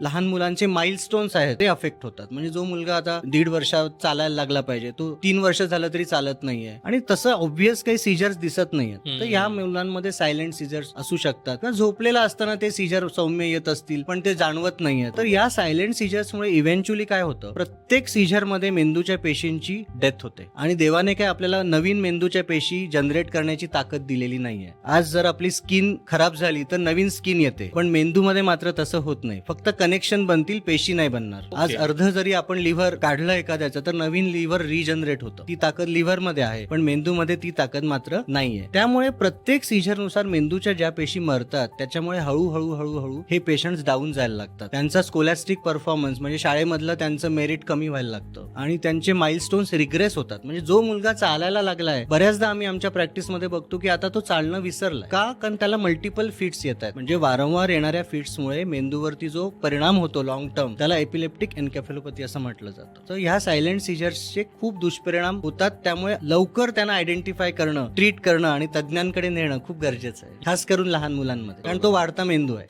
लहान मुलांचे माइलस्टोन्स आहेत ते अफेक्ट होतात. म्हणजे जो मुलगा आता दीड वर्षात चालायला लागला पाहिजे तो तीन वर्ष झालं तरी चालत नाहीये. आणि तसं ऑब्विस काही सीजर्स दिसत नाहीये. तर. या मुलांमध्ये सायलेंट सीजर्स असू शकतात. किंवा झोपलेला असताना ते सीजर सौम्य येत असतील पण ते जाणवत नाहीये. तर या सायलेंट सीजर्समुळे इव्हेंच्युअली काय होतं? प्रत्येक सीजरमध्ये मेंदूच्या पेशींची डेथ होते. आणि देवाने काय आपल्याला नवीन मेंदूच्या पेशी जनरेट करण्याची ताकद दिलेली नाहीये. आज जर आपली स्किन खराब झाली तर नवीन स्किन येते. पण मेंदूमध्ये मात्र तसं होत नाही. फक्त कनेक्शन बनतील पेशी नाही बनणार. आज. अर्ध जरी आपण लिव्हर काढलं एखाद्याचं तर नवीन लिव्हर रिजनरेट होतं. ती ताकद लिव्हरमध्ये आहे पण मेंदूमध्ये ती ताकद मात्र नाहीये. त्यामुळे प्रत्येक सीझरनुसार मेंदूच्या ज्या पेशी मरतात त्याच्यामुळे हळूहळू हळूहळू हे पेशंट डाऊन जायला लागतात. त्यांचा स्कोलॅस्टिक परफॉर्मन्स म्हणजे शाळेमधलं त्यांचं मेरिट कमी व्हायला लागतं. आणि त्यांचे माइलस्टोन्स रिग्रेस होतात. म्हणजे जो मुलगा चालायला लागलाय बऱ्याचदा आम्ही आमच्या प्रॅक्टिसमध्ये बघतो की आता तो चालणं विसरलाय. का? कारण त्याला मल्टिपल फिट्स येत आहेत. म्हणजे वारंवार येणाऱ्या फिट्समुळे मेंदूवरती जो परिणाम होतो लॉंग टर्म त्याला एपिलेप्टिक एन्केफेलोपॅथी असं म्हटलं जातं. तर ह्या सायलेंट सिजर्सचे खूप दुष्परिणाम होतात. त्यामुळे लवकर त्यांना आयडेंटिफाय करणं ट्रीट करणं आणि तज्ज्ञांकडे नेणं खूप गरजेचं आहे. खास करून लहान मुलांमध्ये. कारण तो वाढता मेंदू आहे.